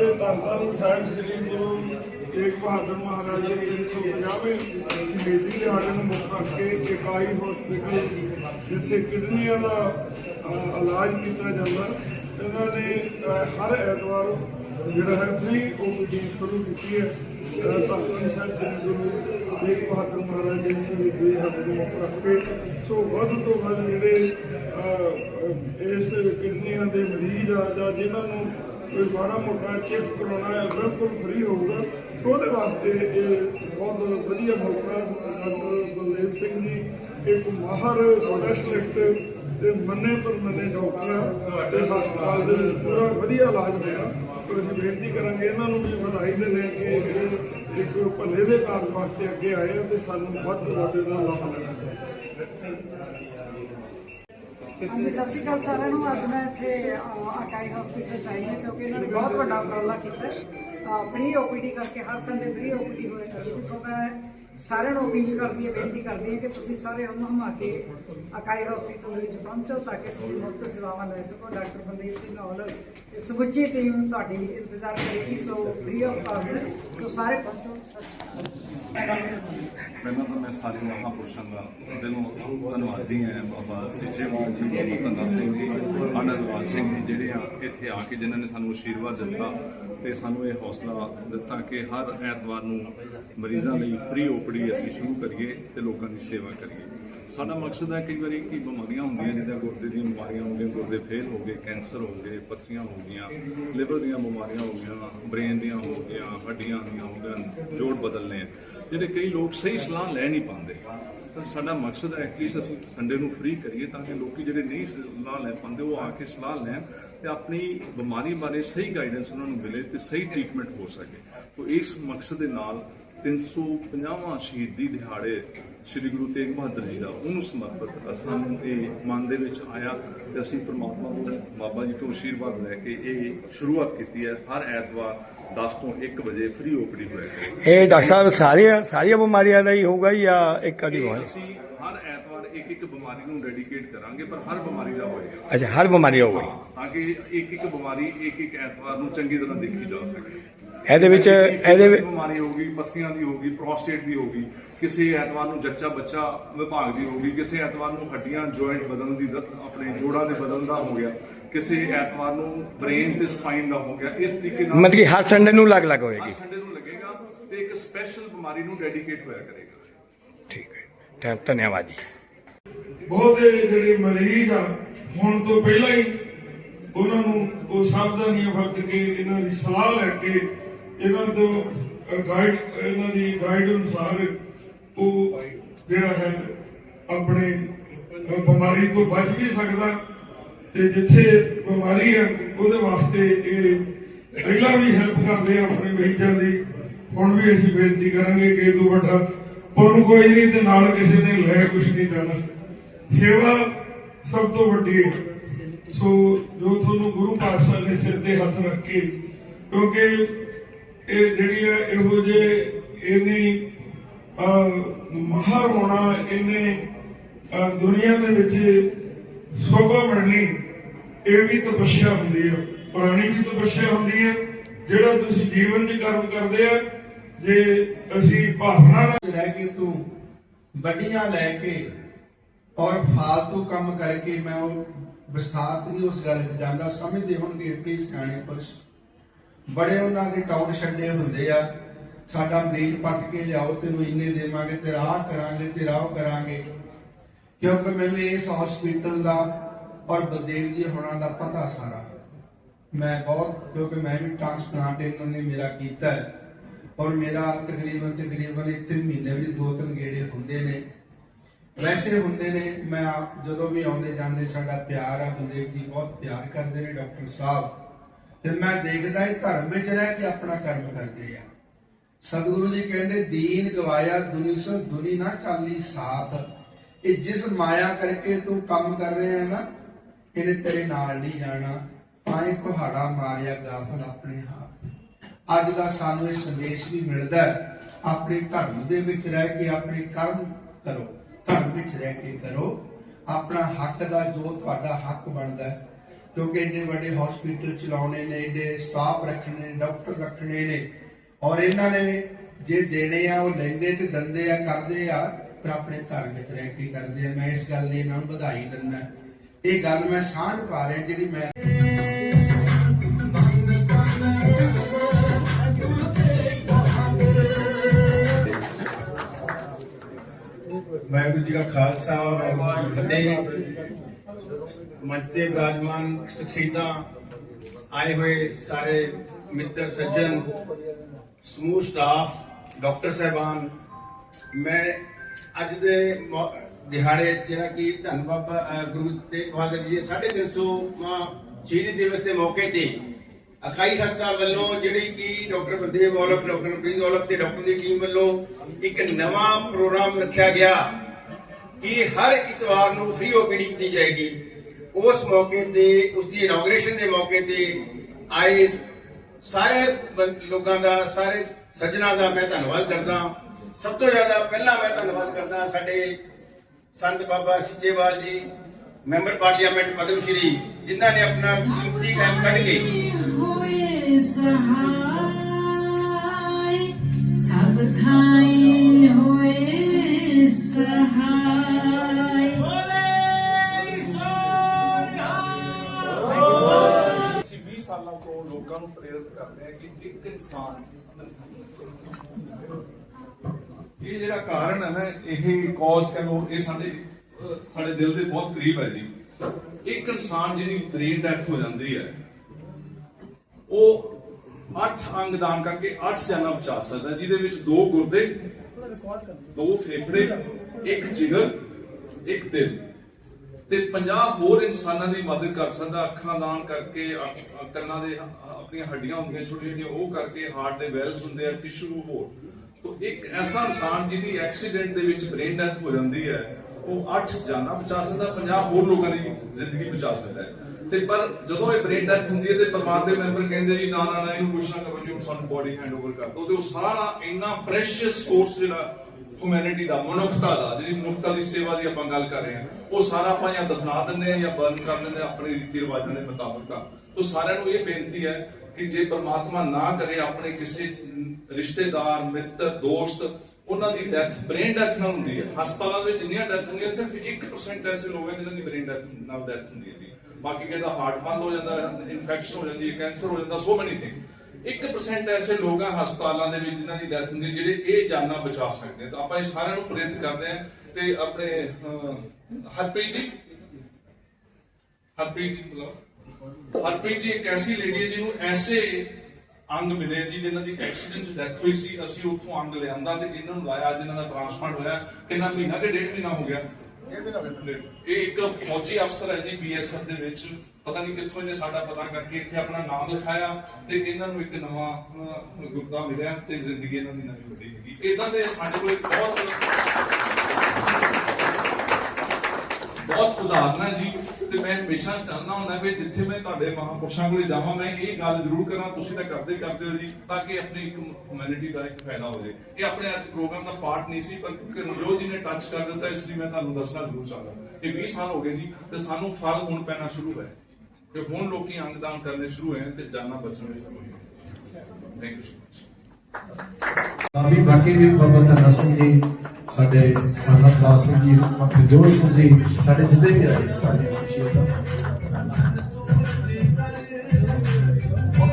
ਦੇ ਧੰਨ ਸਾਹਿਬ ਸ੍ਰੀ ਗੁਰੂ ਤੇਗ ਬਹਾਦਰ ਮਹਾਰਾਜ ਦੇ 350ਵੇਂ ਸ਼ਹੀਦੀ ਦਿਹਾੜੇ ਨੂੰ ਮੁੱਖ ਰੱਖ ਕੇ ਇਕਾਈ ਹਸਪੀਟਲ ਜਿੱਥੇ ਕਿਡਨੀਆਂ ਦਾ ਇਲਾਜ ਕੀਤਾ ਜਾਂਦਾ। ਇਹਨਾਂ ਨੇ ਹਰ ਐਤਵਾਰ ਜਿਹੜਾ ਹੈ ਫ੍ਰੀ ਓਪੀਡੀ ਸ਼ੁਰੂ ਕੀਤੀ ਹੈ। ਅ, ਧੰਨ ਸਾਹਿਬ ਸ੍ਰੀ ਗੁਰੂ ਤੇਗ ਬਹਾਦਰ ਮਹਾਰਾਜ ਦੇ ਸ਼ਹੀਦੀ ਦਿਹਾੜੇ ਨੂੰ ਮੁੱਖ ਰੱਖ ਕੇ ਸੋ ਵੱਧ ਤੋਂ ਵੱਧ ਜਿਹੜੇ ਇਸ ਕਿਡਨੀਆਂ ਦੇ ਮਰੀਜ਼ ਆ ਜਾਂ ਜਿਨ੍ਹਾਂ ਨੂੰ ਕੋਈ ਮਾੜਾ ਮੋਟਾ ਚੈੱਕ ਕਰਾਉਣਾ ਹੈ ਬਿਲਕੁਲ ਫ੍ਰੀ ਹੋਊਗਾ, ਉਹਦੇ ਵਾਸਤੇ ਇਹ ਬਹੁਤ ਵਧੀਆ ਮੌਕਾ ਡਾਕਟਰ ਬਲਦੇਵ ਸਿੰਘ ਜੀ। ਇੱਕ ਮਾਹਰ ਸਪੈਸ਼ਲਿਸਟ ਤੇ ਮੰਨੇ ਪਰ ਮੰਨੇ ਡਾਕਟਰ ਤੇ ਹਸਪਤਾਲ ਦੇ ਪੂਰਾ ਵਧੀਆ ਇਲਾਜ ਹੋਇਆ। ਤੇ ਅਸੀਂ ਬੇਨਤੀ ਕਰਾਂਗੇ, ਇਹਨਾਂ ਨੂੰ ਵੀ ਵਧਾਈ ਦਿੰਦੇ ਹਾਂ ਕਿ ਇਹ ਇੱਕ ਭਲੇ ਦੇ ਕਾਰਨ ਵਾਸਤੇ ਅੱਗੇ ਆਏ ਆ ਤੇ ਸਾਨੂੰ ਵੱਧ ਤੋਂ ਵੱਧ ਦਾ ਲਾਭ ਲੈਣਾ ਚਾਹੀਦਾ। ਹਾਂਜੀ, ਸਤਿ ਸ਼੍ਰੀ ਅਕਾਲ ਸਾਰਿਆਂ ਨੂੰ। ਅੱਜ ਮੈਂ ਇੱਥੇ ਅਕਾਈ ਹਸਪੀਟਲ ਆਈ ਹਾਂ, ਕਿਉਂਕਿ ਇਹਨਾਂ ਨੇ ਬਹੁਤ ਵੱਡਾ ਉਪਰਾਲਾ ਕੀਤਾ ਫ੍ਰੀ ਓਪੀਡੀ ਕਰਕੇ ਹਰ ਸੰਡੇ ਫ੍ਰੀ ਓਪੀਡੀ ਹੋਏ ਕਰਦੀ ਸੋ ਮੈਂ ਸਾਰਿਆਂ ਨੂੰ ਅਪੀਲ ਕਰਦੀ ਹਾਂ, ਬੇਨਤੀ ਕਰਦੀ ਹਾਂ ਕਿ ਤੁਸੀਂ ਸਾਰੇ ਹਮ ਹਮਾ ਕੇ ਅਕਾਈ ਹਸਪੀਟਲ ਵਿੱਚ ਪਹੁੰਚੋ ਤਾਂ ਕਿ ਤੁਸੀਂ ਮੁਫਤ ਸੇਵਾਵਾਂ ਲੈ ਸਕੋ। ਡਾਕਟਰ ਬਲਦੀਪ ਸਿੰਘ ਔਰ ਇਹ ਸਮੁੱਚੀ ਟੀਮ ਤੁਹਾਡੀ ਇੰਤਜ਼ਾਰ ਕਰੇਗੀ। So free of cost so ਸਾਰੇ ਪਹੁੰਚੋ। ਸਤਿ ਸ਼੍ਰੀ ਅਕਾਲ। ਪਹਿਲਾਂ ਤਾਂ ਮੈਂ ਸਾਰੇ ਮਹਾਂਪੁਰਸ਼ਾਂ ਦਾ ਦਿਲੋਂ ਧੰਨਵਾਦੀ ਹਾਂ ਬਾਬਾ ਸਿੱਚੇਵਾਲ ਜੀ, ਬਾਬਾ ਕੰਦਾ ਸਿੰਘ ਜੀ ਆਨੰਦਵਾਲ ਸਿੰਘ ਜੀ ਜਿਹੜੇ ਆ ਇੱਥੇ ਆ ਕੇ ਜਿਨ੍ਹਾਂ ਨੇ ਸਾਨੂੰ ਅਸ਼ੀਰਵਾਦ ਦਿੱਤਾ ਤੇ ਸਾਨੂੰ ਇਹ ਹੌਸਲਾ ਦਿੱਤਾ ਕਿ ਹਰ ਐਤਵਾਰ ਨੂੰ ਮਰੀਜ਼ਾਂ ਲਈ ਫ੍ਰੀ ਓਪੀਡੀ ਅਸੀਂ ਸ਼ੁਰੂ ਕਰੀਏ ਤੇ ਲੋਕਾਂ ਦੀ ਸੇਵਾ ਕਰੀਏ। ਸਾਡਾ ਮਕਸਦ ਹੈ ਕਈ ਵਾਰੀ ਕਿ ਬਿਮਾਰੀਆਂ ਹੁੰਦੀਆਂ ਜਿੱਦਾਂ ਗੁਰਦੇ ਦੀਆਂ ਬਿਮਾਰੀਆਂ ਹੁੰਦੀਆਂ ਗੁਰਦੇ ਫੇਲ ਹੋ ਗਏ, ਕੈਂਸਰ ਹੋ ਗਏ, ਪੱਥਰੀਆਂ ਹੋ ਗਈਆਂ ਲਿਵਰ ਦੀਆਂ ਬਿਮਾਰੀਆਂ ਹੋ ਗਈਆਂ ਬ੍ਰੇਨ ਦੀਆਂ ਹੋ ਗਈਆਂ, ਹੱਡੀਆਂ ਦੀਆਂ ਹੋ ਗਈਆਂ, ਜੋੜ ਬਦਲਨੇ ਆ ਜਿਹੜੇ ਕਈ ਲੋਕ ਸਹੀ ਸਲਾਹ ਲੈ ਨਹੀਂ ਪਾਉਂਦੇ। ਤਾਂ ਸਾਡਾ ਮਕਸਦ ਹੈ ਕਿ ਅਸੀਂ ਸੰਡੇ ਨੂੰ ਫ੍ਰੀ ਕਰੀਏ ਤਾਂ ਕਿ ਲੋਕੀ ਜਿਹੜੇ ਨਹੀਂ ਸਲਾਹ ਲੈ ਪਾਉਂਦੇ ਉਹ ਆ ਕੇ ਸਲਾਹ ਲੈਣ ਤੇ ਆਪਣੀ ਬਿਮਾਰੀ ਬਾਰੇ ਸਹੀ ਗਾਈਡੈਂਸ ਉਹਨਾਂ ਨੂੰ ਮਿਲੇ ਤੇ ਸਹੀ ਟ੍ਰੀਟਮੈਂਟ ਹੋ ਸਕੇ। ਤਾਂ ਇਸ ਮਕਸਦ ਦੇ ਨਾਲ 350ਵਾਂ ਸ਼ਹੀਦੀ ਦਿਹਾੜੇ ਸ੍ਰੀ ਗੁਰੂ ਤੇਗ ਬਹਾਦਰ ਜੀ ਦਾ, ਉਹਨੂੰ ਸਮਰਪਿਤ ਸਾਨੂੰ ਇਹ ਮਨ ਦੇ ਵਿੱਚ ਆਇਆ ਤੇ ਅਸੀਂ ਪ੍ਰਮਾਤਮਾ ਤੋਂ ਬਾਬਾ ਜੀ ਤੋਂ ਆਸ਼ੀਰਵਾਦ ਲੈ ਕੇ ਇਹ ਸ਼ੁਰੂਆਤ ਕੀਤੀ ਹੈ। ਹਰ ਐਤਵਾਰ 10 ਤੋਂ 1 ਵਜੇ ਫ੍ਰੀ ਓਪੀਡੀ ਹੋਇਆ ਕਰੇ ਇਹ ਡਾਕਟਰ ਸਾਹਿਬ ਸਾਰੀਆਂ ਸਾਰੀਆਂ ਬਿਮਾਰੀਆਂ ਦਾ ਹੀ ਹੋਊਗਾ ਜਾਂ ਇੱਕ ਅੱਧੀ ਬਿਮਾਰੀ? ਅਸੀਂ ਹਰ ਐਤਵਾਰ ਇੱਕ ਇੱਕ ਬਿਮਾਰੀ ਨੂੰ ਡੈਡੀਕੇਟ ਕਰਾਂਗੇ ਪਰ ਹਰ ਬਿਮਾਰੀ ਦਾ ਹੋਏਗਾ। ਅੱਛਾ ਹਰ ਬਿਮਾਰੀ ਹੋਊਗੀ। ਤਾਂ ਕਿ ਇੱਕ ਇੱਕ ਬਿਮਾਰੀ ਇੱਕ ਇੱਕ ਐਤਵਾਰ ਨੂੰ ਚੰਗੀ ਤਰ੍ਹਾਂ ਦੇਖੀ ਜਾ ਸਕੇ। ਇਹਦੇ ਵਿੱਚ ਇਹਦੇ ਵਿੱਚ ਬਿਮਾਰੀ ਹੋਗੀ ਪੱਥਰੀਆਂ ਦੀ ਹੋਗੀ ਪ੍ਰੋਸਟੇਟ ਦੀ ਹੋਗੀ ਕਿਸੇ ਐਤਵਾਰ ਨੂੰ ਜੱਚਾ ਬੱਚਾ ਵਿਭਾਗ ਦੀ ਹੋਗੀ ਕਿਸੇ ਐਤਵਾਰ ਨੂੰ ਹੱਡੀਆਂ ਜੁਆਇੰਟ ਬਦਲਣ ਦੀ ਆਪਣੇ ਜੋੜਾਂ ਦੇ ਬਦਲਣ ਦਾ ਹੋ ਗਿਆ ਕਿਸੇ ਐਤਵਾਰ ਨੂੰ ਬ੍ਰੇਨ ਤੇ ਸਪਾਈਨ ਦਾ ਹੋ ਗਿਆ ਇਸ ਤਰੀਕੇ ਨਾਲ ਮਤਲਬ ਕਿ ਹਰ ਸੰਡੇ ਨੂੰ ਅਲੱਗ ਅਲੱਗ ਹਰ ਹੋਏਗੀ ਸੰਡੇ ਨੂੰ ਲੱਗੇਗਾ ਤੇ ਇੱਕ ਸਪੈਸ਼ਲ ਬਿਮਾਰੀ ਨੂੰ ਡੈਡੀਕੇਟ ਹੋਇਆ ਕਰੇਗਾ। ਠੀਕ ਹੈ ਧੰਨ- ਧੰਨਵਾਦ ਜੀ। ਬਹੁਤੇ ਜਿਹੜੇ ਮਰੀਜ਼ ਆ ਹੁਣ ਤੋਂ ਪਹਿਲਾਂ ਹੀ ਉਹਨਾਂ ਨੂੰ ਉਹ ਸਾਵਧਾਨੀਆਂ ਵਰਤ ਕੇ ਇਹਨਾਂ ਦੀ ਸਲਾਹ ਲੈ ਕੇ ਇਹਨਾਂ ਤੋਂ ਗਾਈਡ ਇਹਨਾਂ ਦੀ ਗਾਈਡ ਅਨੁਸਾਰ ਉਹ ਜਿਹੜਾ ਹੈ, ਆਪਣੇ ਬਿਮਾਰੀ ਤੋਂ ਬਚ ਵੀ ਸਕਦਾ ਤੇ ਜਿੱਥੇ ਬਿਮਾਰੀ ਹੈ, ਉਹਦੇ ਵਾਸਤੇ ਇਹ ਪਹਿਲਾਂ ਵੀ ਹੈਲਪ ਕਰਦੇ ਆ ਆਪਣੇ ਮਰੀਜ਼ਾਂ ਦੀ। ਹੁਣ ਵੀ ਅਸੀਂ ਬੇਨਤੀ ਕਰਾਂਗੇ ਕਿ ਇਹ ਤੋਂ ਵੱਡਾ ਪੁੰਨ ਕੋਈ ਨਹੀਂ ਤੇ ਨਾਲ ਕਿਸੇ ਨੇ ਲੈ ਕੁਛ ਨਹੀਂ ਜਾਣਾ। ਸੇਵਾ ਸਭ ਤੋਂ ਵੱਡੀ ਹੈ। ਸੋ ਜੋ ਤੁਹਾਨੂੰ ਗੁਰੂ ਪਾਤਸ਼ਾਹ ਨੇ ਸਿਰ ਤੇ ਹੱਥ ਰੱਖ ਕੇ, ਕਿਉਂਕਿ ਇਹ ਜਿਹੜੀਆਂ ਇਹੋ ਜੇ ਇਹਨੇ ਮਹਾਰ ਹੋਣਾ ਇਹਨੇ ਦੁਨੀਆ ਦੇ ਵਿੱਚ ਸੋਭਾ ਮਿਲਣੀ, ਇਹ ਵੀ ਤਪੱਸਿਆ ਹੁੰਦੀ ਹੈ। ਪੁਰਾਣੀ ਵੀ ਤਪੱਸਿਆ ਹੁੰਦੀ ਹੈ, ਜਿਹੜਾ ਤੁਸੀਂ ਜੀਵਨ 'ਚ ਕਰਮ ਕਰਦੇ ਆ, ਜੇ ਅਸੀਂ ਭਾਵਨਾ ਨਾਲ ਰਹਿ ਕੇ ਤੂੰ ਵੱਡੀਆਂ ਲੈ ਕੇ ਔਰ ਫਾਲਤੂ ਕੰਮ ਕਰਕੇ ਮੈਂ ਉਹ ਵਿਸਥਾਰ ਨਹੀਂ ਉਸ ਗੱਲ 'ਚ ਜਾਂਦਾ, ਸਮਝਦੇ ਹੋਣਗੇ ਕਿ ਸਿਆਣੇ ਪੁਰਸ਼ ਬੜੇ ਉਹਨਾਂ ਦੇ ਟੌਰ ਛੱਡੇ ਹੁੰਦੇ ਆ। ਸਾਡਾ ਮਰੀਜ਼ ਪੱਟ ਕੇ ਲਿਆਓ, ਤੈਨੂੰ ਇੰਨੇ ਦੇਵਾਂਗੇ ਤੇਰਾ ਆਹ ਕਰਾਂਗੇ ਤੇਰਾ ਉਹ ਕਰਾਂਗੇ। ਕਿਉਂਕਿ ਮੈਨੂੰ ਇਸ ਹਸਪੀਟਲ ਦਾ ਔਰ ਬਲਦੇਵ ਜੀ ਹੋਣਾ ਦਾ ਪਤਾ ਸਾਰਾ। ਮੈਂ ਬਹੁਤ, ਕਿਉਂਕਿ ਮੈਂ ਵੀ ਟ੍ਰਾਂਸਪਲਾਂਟ ਇਹਨਾਂ ਨੇ ਮੇਰਾ ਕੀਤਾ ਹੈ। ਔਰ ਮੇਰਾ ਤਕਰੀਬਨ ਤਕਰੀਬਨ ਇੱਥੇ ਮਹੀਨੇ ਵਿੱਚ ਦੋ ਤਿੰਨ ਗੇੜੇ ਹੁੰਦੇ ਨੇ। ਵੈਸੇ ਹੁੰਦੇ ਨੇ, ਮੈਂ ਆਪ- ਜਦੋਂ ਵੀ ਆਉਂਦੇ ਜਾਂਦੇ, ਸਾਡਾ ਪਿਆਰ ਆ, ਬਲਦੇਵ ਜੀ ਬਹੁਤ ਪਿਆਰ ਕਰਦੇ ਨੇ, ਡਾਕਟਰ ਸਾਹਿਬ। ਤੇ ਮੈਂ ਦੇਖਦਾ ਇਹ ਧਰਮ ਵਿੱਚ ਰਹਿ ਕੇ ਆਪਣਾ ਕਰਮ ਕਰਦੇ ਆ। ਸਤਿਗੁਰੂ ਜੀ ਕਹਿੰਦੇ, ਦੀਨ ਗਵਾਇਆ ਦੁਨੀ ਸੋ ਦੁਨੀ ਨਾ ਚਾਲੀ ਸਾਥ। ਇਹ ਜਿਸ ਮਾਇਆ ਕਰਕੇ ਤੂੰ ਕੰਮ ਕਰ ਰਿਹਾ ਨਾ, ਇਹਨੇ ਤੇਰੇ ਨਾਲ ਨਹੀਂ ਜਾਣਾ। ਆਏ ਕੁਹਾੜਾ ਮਾਰਿਆ ਗਾਫਲ ਆਪਣੇ ਆਪ। ਅੱਜ ਦਾ ਸਾਨੂੰ ਇਹ ਸੰਦੇਸ਼ ਵੀ ਮਿਲਦਾ ਆਪਣੇ ਧਰਮ ਦੇ ਵਿੱਚ ਰਹਿ ਕੇ ਆਪਣੇ ਕਰਮ ਕਰੋ। ਧਰਮ ਵਿੱਚ ਰਹਿ ਕੇ ਕਰੋ। ਆਪਣਾ ਹੱਕ ਦਾ ਜੋ ਤੁਹਾਡਾ ਹੱਕ ਬਣਦਾ ਹੈ ਕਿਉਂਕਿ ਇੰਨੇ ਵੱਡੇ ਹਸਪੀਟਲ ਚਲਾਉਣੇ ਨੇ ਇਹਦੇ ਸਟਾਫ ਰੱਖਣੇ ਨੇ ਡਾਕਟਰ ਰੱਖਣੇ ਨੇ। ਔਰ ਇਹਨਾਂ ਨੇ ਜੇ ਦੇਣੇ ਆ, ਉਹ ਲੈਂਦੇ ਤੇ ਦੰਦੇ ਆ, ਕਰਦੇ ਆ, ਪਰ ਆਪਣੇ ਧਰਮ ਰਹਿ ਕੇ ਕਰਦੇ ਆ। ਮੈਂ ਇਸ ਗੱਲ ਲਈ ਇਹਨਾਂ ਨੂੰ ਵਧਾਈ ਦਿੰਦਾ। ਇਹ ਗੱਲ ਮੈਂ ਸਾਂਝ ਪਾ ਰਿਹਾ ਜਿਹੜੀ ਮੈਂ ਵਾਹਿਗੁਰੂ ਜੀ ਕਾ ਖਾਲਸਾ, ਵਾਹਿਗੁਰੂ ਜੀ ਫਤਿਹ। ਮੰਚ ਤੇ ਵਿਰਾਜਮਾਨ ਸ਼ਖਸੀਅਤਾਂ ਆਏ ਹੋਏ ਸਾਰੇ ਮਿੱਤਰ, ਸੱਜਣ, ਸਮੂਹ ਸਟਾਫ, ਡਾਕਟਰ ਸਾਹਿਬਾਨ, ਮੈਂ ਅੱਜ ਦੇ ਦਿਹਾੜੇ ਜਿਹੜਾ ਕਿ ਧੰਨ ਬਾਬਾ ਗੁਰੂ ਤੇਗ ਬਹਾਦਰ ਜੀ ਦੇ 350ਵਾਂ ਸ਼ਹੀਦੀ ਦਿਵਸ ਦੇ ਮੌਕੇ ਤੇ ਅਕਾਈ ਹਸਪਤਾਲ ਵੱਲੋਂ ਜਿਹੜੀ ਕਿ ਡਾਕਟਰ ਬਲਦੇਵ ਔਲਖ, ਡਾਕਟਰ ਪ੍ਰੀਤ ਔਲਖ ਤੇ ਡਾਕਟਰ ਦੀ ਟੀਮ ਵੱਲੋਂ ਇੱਕ ਨਵਾਂ ਪ੍ਰੋਗਰਾਮ ਰੱਖਿਆ ਗਿਆ ਕਿ ਹਰ ਇਤਵਾਰ ਨੂੰ ਫ੍ਰੀ ਓਪੀਡੀ ਕੀਤੀ ਜਾਏਗੀ। ਉਸ ਮੌਕੇ ਤੇ, ਉਸ ਦੀ ਇਨੋਗ੍ਰੇਸ਼ਨ ਦੇ ਮੌਕੇ ਤੇ ਆਏ ਸਾਰੇ ਲੋਕਾਂ ਦਾ, ਸਾਰੇ ਸੱਜਣਾ ਦਾ ਮੈਂ ਧੰਨਵਾਦ ਕਰਦਾ ਸਭ ਤੋਂ ਜ਼ਿਆਦਾ ਪਹਿਲਾਂ ਮੈਂ ਧੰਨਵਾਦ ਕਰਦਾ ਸਾਡੇ ਸੰਤ ਬਾਬਾ ਸਿੱਚੇਵਾਲ ਜੀ, ਮੈਂਬਰ ਪਾਰਲੀਮੈਂਟ ਪਦਮ ਸ਼੍ਰੀ, ਜਿਨ੍ਹਾਂ ਨੇ ਆਪਣਾ ਕੀਮਤੀ ਟਾਈਮ ਕੱਢ ਕੇ ਹੋਏ ਸਹਾਈ, ਸਭ ਥਾਈ ਹੋਏ ਸਹਾਈ। ਲੋਕਾਂ ਨੂੰ ਪ੍ਰੇਰਿਤ ਕਰਦੇ ਹਾਂ ਕਿ ਇੱਕ ਇਨਸਾਨ ਇਹ ਜਿਹੜਾ ਕਾਰਨ ਹੈ ਨਾ, ਇਹ ਕੌਜ਼ ਕਹ ਇਹ ਸਾਡੇ ਸਾਡੇ ਦਿਲ ਦੇ ਬਹੁਤ ਕਰੀਬ ਹੈ ਜੀ। ਇੱਕ ਇਨਸਾਨ ਜਿਹੜੀ ਬ੍ਰੇਨ ਡੈਥ ਹੋ ਜਾਂਦੀ ਹੈ, ਉਹ 8 ਅੰਗ ਦਾਨ ਕਰਕੇ 8 ਜਾਨਾਂ ਬਚਾ ਸਕਦਾ, ਜਿਹਦੇ ਵਿੱਚ ਦੋ ਗੁਰਦੇ, ਦੋ ਫੇਫੜੇ, ਇੱਕ ਜਿਗਰ, ਇੱਕ ਦਿਲ ਤੇ 50 ਹੋਰ ਇਨਸਾਨਾਂ ਦੀ ਮਦਦ ਕਰ ਸਕਦਾ, ਅੱਖਾਂ ਦਾਨ ਕਰਕੇ ਕੰਨਾਂ ਦੇ ਆਪਣੀਆਂ ਹੱਡੀਆਂ ਹੁੰਦੀਆਂ ਛੋਟੀਆਂ ਛੋਟੀਆਂ, ਉਹ ਕਰਕੇ ਹਾਰਟ ਦੇ ਵੈਲਵਸ ਹੁੰਦੇ ਆ ਟਿਸ਼ੂ ਹੋਰ। ਤੋਂ ਇੱਕ ਐਸਾ ਇਨਸਾਨ ਜਿਹਦੀ ਐਕਸੀਡੈਂਟ ਦੇ ਵਿੱਚ ਬ੍ਰੇਨ ਡੈਥ ਹੋ ਜਾਂਦੀ ਹੈ, ਉਹ 8 ਜਾਨਾਂ ਬਚਾ ਸਕਦਾ 50 ਹੋਰ ਲੋਕਾਂ ਦੀ ਜ਼ਿੰਦਗੀ ਬਚਾ ਸਕਦਾ ਹੈ। ਤੇ ਪਰ ਜਦੋਂ ਇਹ ਬ੍ਰੇਨ ਡੈਥ ਹੁੰਦੀ ਹੈ ਤੇ ਪਰਿਵਾਰ ਦੇ ਮੈਂਬਰ ਕਹਿੰਦੇ ਜੀ, ਨਾ ਨਾ ਨਾ, ਇਹਨੂੰ ਕੁਛ ਨਾ ਕਰੋ ਜੀ ਸਾਨੂੰ ਬੋਡੀ ਹੈਂਡਓਵਰ ਕਰ ਦਿਓ। ਤੇ ਉਹ ਸਾਰਾ ਇੰਨਾ ਪ੍ਰੈਸ਼ੀਅਸ ਸੋਰਸ ਜਿਹੜਾ ਹਿਊਮੈਨਿਟੀ ਦਾ, ਮਨੁੱਖਤਾ ਦਾ, ਜਿਹੜੀ ਮਨੁੱਖਤਾ ਦੀ ਸੇਵਾ ਦੀ ਆਪਾਂ ਗੱਲ ਕਰ ਰਹੇ ਹਾਂ, ਉਹ ਸਾਰਾ ਆਪਾਂ ਜਾਂ ਦਫਨਾ ਦਿੰਦੇ ਆ ਜਾਂ ਬਰਨ ਕਰ ਦਿੰਦੇ ਆ ਆਪਣੇ ਰੀਤੀ ਰਿਵਾਜਾਂ ਦੇ ਮੁਤਾਬਕ ਤਾਂ। ਸਾਰਿਆਂ ਨੂੰ ਇਹ ਬੇਨਤੀ ਹੈ ਕਿ ਜੇ ਪਰਮਾਤਮਾ ਨਾ ਕਰੇ ਆਪਣੇ ਕਿਸੇ ਰਿਸ਼ਤੇਦਾਰ, ਮਿੱਤਰ, ਦੋਸਤ, ਉਹਨਾਂ ਦੀ ਡੈਥ ਬ੍ਰੇਨ ਡੈਥ ਨਾਲ ਹੁੰਦੀ ਹੈ। ਹਸਪਤਾਲਾਂ ਦੇ ਵਿੱਚ ਜਿੰਨੀਆਂ ਡੈਥ ਹੁੰਦੀਆਂ, ਸਿਰਫ 1% ਐਸੇ ਲੋਕ ਹੈ ਜਿਨ੍ਹਾਂ ਦੀ ਬ੍ਰੇਨ ਡੈਥ ਨਾਲ ਡੈਥ ਹੁੰਦੀ ਹੈ ਬਾਕੀ ਕਹਿੰਦਾ ਹਾਰਟ ਬੰਦ ਹੋ ਜਾਂਦਾ ਇਨਫੈਕਸ਼ਨ ਹੋ ਜਾਂਦੀ ਹੈ ਕੈਂਸਰ ਹੋ ਜਾਂਦਾ ਸੋ ਮੈਨੀ ਥਿੰਗ 1% ਐਸੇ ਲੋਕ ਆ ਹਸਪਤਾਲਾਂ ਦੇ ਵਿੱਚ ਜਿਨ੍ਹਾਂ ਦੀ ਡੈਥ ਹੁੰਦੀ ਜਿਹੜੇ ਇਹ ਜਾਨਾਂ ਬਚਾ ਸਕਦੇ ਆ। ਤਾਂ ਆਪਾਂ ਇਹ ਸਾਰਿਆਂ ਨੂੰ ਪ੍ਰੇਰਿਤ ਕਰਦੇ ਆ ਤੇ ਆਪਣੇ ਹਰਪ੍ਰੀਤ ਜੀ। ਹਰਪ੍ਰੀਤ ਜੀ ਬੁਲਾਓ। ਹਰਪ੍ਰੀਤ ਜੀ ਇੱਕ ਐਸੀ ਲੇਡੀ ਹੈ ਜਿਹਨੂੰ ਐਸੇ ਅੰਗ ਮਿਲੇ ਜੀ ਜਿਨ੍ਹਾਂ ਦੀ ਐਕਸੀਡੈਂਟ 'ਚ ਡੈਥ ਹੋਈ ਸੀ। ਅਸੀਂ ਉੱਥੋਂ ਅੰਗ ਲਿਆਂਦਾ ਤੇ ਇਹਨਾਂ ਨੂੰ ਲਾਇਆ ਇਹਨਾਂ ਦਾ ਟ੍ਰਾਂਸਪਲਾਂਟ ਹੋਇਆ। ਕਿੰਨਾ ਮਹੀਨਾ ਕਿ ਡੇਢ ਮਹੀਨਾ ਹੋ ਗਿਆ? ਇਹ ਇੱਕ ਫੌਜੀ ਅਫਸਰ ਹੈ ਜੀ ਬੀਐਸਐਫ ਦੇ ਵਿੱਚ। ਪਤਾ ਨਹੀਂ ਕਿੱਥੋਂ ਇਹਨੇ ਸਾਡਾ ਪਤਾ ਕਰਕੇ ਇੱਥੇ ਆਪਣਾ ਨਾਮ ਲਿਖਾਇਆ ਤੇ ਇਹਨਾਂ ਨੂੰ ਇੱਕ ਨਵਾਂ ਗੁਰਦਾ ਮਿਲਿਆ ਤੇ ਜ਼ਿੰਦਗੀ ਇਹਨਾਂ ਦੀ ਨਵੀਂ ਵਧੀ ਹੈਗੀ ਇਦਾਂ ਦੇ ਸਾਡੇ ਕੋਲ ਬਹੁਤ ਬਹੁਤ ਉਦਾਹਰਨਾਂ ਜੀ ਤੇ ਮੈਂ ਹਮੇਸ਼ਾ ਚਾਹੁੰਦਾ ਹੁੰਦਾ ਵੀ ਜਿੱਥੇ ਮੈਂ ਤੁਹਾਡੇ ਮਹਾਂਪੁਰਸ਼ਾਂ ਕੋਲੇ ਜਾਵਾਂ, ਮੈਂ ਇਹ ਗੱਲ ਜ਼ਰੂਰ ਕਰਾਂ, ਤੁਸੀਂ ਤਾਂ ਕਰਦੇ ਕਰਦੇ ਹੋ ਜੀ, ਤਾਂ ਕਿ ਆਪਣੀ ਇੱਕ ਹਿਊਮੈਨਿਟੀ ਦਾ ਇੱਕ ਫਾਇਦਾ ਹੋ ਜਾਏ। ਇਹ ਆਪਣੇ ਅੱਜ ਪ੍ਰੋਗਰਾਮ ਦਾ ਪਾਰਟ ਨਹੀਂ ਸੀ, ਪਰ ਰਣਜੋਤ ਜੀ ਨੇ ਟੱਚ ਕਰ ਦਿੱਤਾ, ਇਸ ਲਈ ਮੈਂ ਤੁਹਾਨੂੰ ਦੱਸਣਾ ਜ਼ਰੂਰ ਚਾਹੁੰਦਾ। ਇਹ 20 ਸਾਲ ਹੋ ਗਏ ਜੀ ਤੇ ਸਾਨੂੰ ਫਲ ਹੁਣ ਪੈਣਾ ਸ਼ੁਰੂ ਹੋਇਆ। ਤੇ ਹੁਣ ਲੋਕੀ ਅੰਗਦਾਨ ਕਰਨੇ ਸ਼ੁਰੂ ਹੋਏ ਤੇ ਜਾਨਾਂ ਬਚਣੀਆਂ ਸ਼ੁਰੂ ਹੋਈਆਂ। ਥੈਂਕ ਯੂ ਅਭੀ ਬਾਕੀ ਵੀ ਬਾਬਾ ਧੰਨਾ ਸਿੰਘ ਜੀ ਸਾਡੇ ਮਾਤਾ ਫਰਾਸ ਸਿੰਘ ਜੀ ਮਾਤਾ ਜੋਰ ਸਿੰਘ ਜੀ ਸਾਡੇ ਜਿੰਨੇ ਵੀ ਆਏ ਸਾਰੇ ਸ਼ਹੀਦਾਂ ਹੁਣ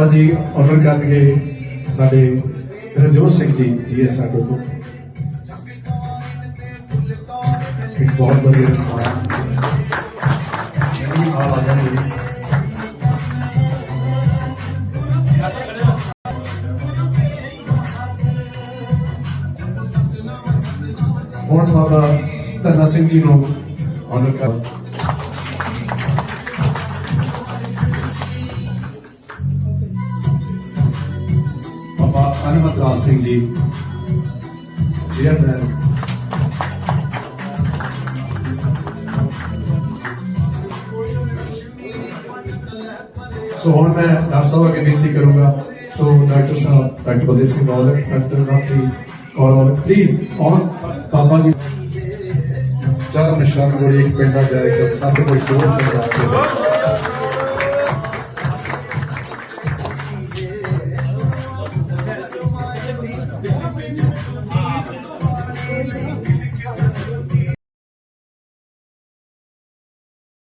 ਬਾਬਾ ਜੀ ਆਰਡਰ ਕਰਨਗੇ ਸਾਡੇ ਰਣਜੋਤ ਸਿੰਘ ਜੀ ਜੀ ਐਸ ਸਾਡੇ ਤੋਂ ਇੱਕ ਬਹੁਤ ਵਧੀਆ ਇਨਸਾਨ। ਜੀ ਆ ਆ ਜਾਣਗੇ ਹੁਣ ਬਾਬਾ ਧੰਨਾ ਸਿੰਘ ਜੀ ਨੂੰ ਆਰਡਰ ਕਰ ਬਾਬਾ ਅਨਮਤ ਰਾਜ ਸਿੰਘ ਜੀ ਡੀਅਰ ਮੈਨ ਸੋ ਹੁਣ ਮੈਂ ਡਾਕਟਰ ਸਾਹਿਬ ਅੱਗੇ ਬੇਨਤੀ ਕਰੂੰਗਾ। So doctor Sahib, doctor Baldev Singh Aulakh doctor Ratri Kaur Aulakh please on ਬਾਬਾ ਜੀ ਚਾਰ ਨਿਸ਼ਾਨ ਗੋਰੀ ਇੱਕ ਪਿੰਡਾ ਜਾਏ ਜਦ ਸੱਤ ਕੋਈ ਸ਼ੋਰ ਕਰਦਾ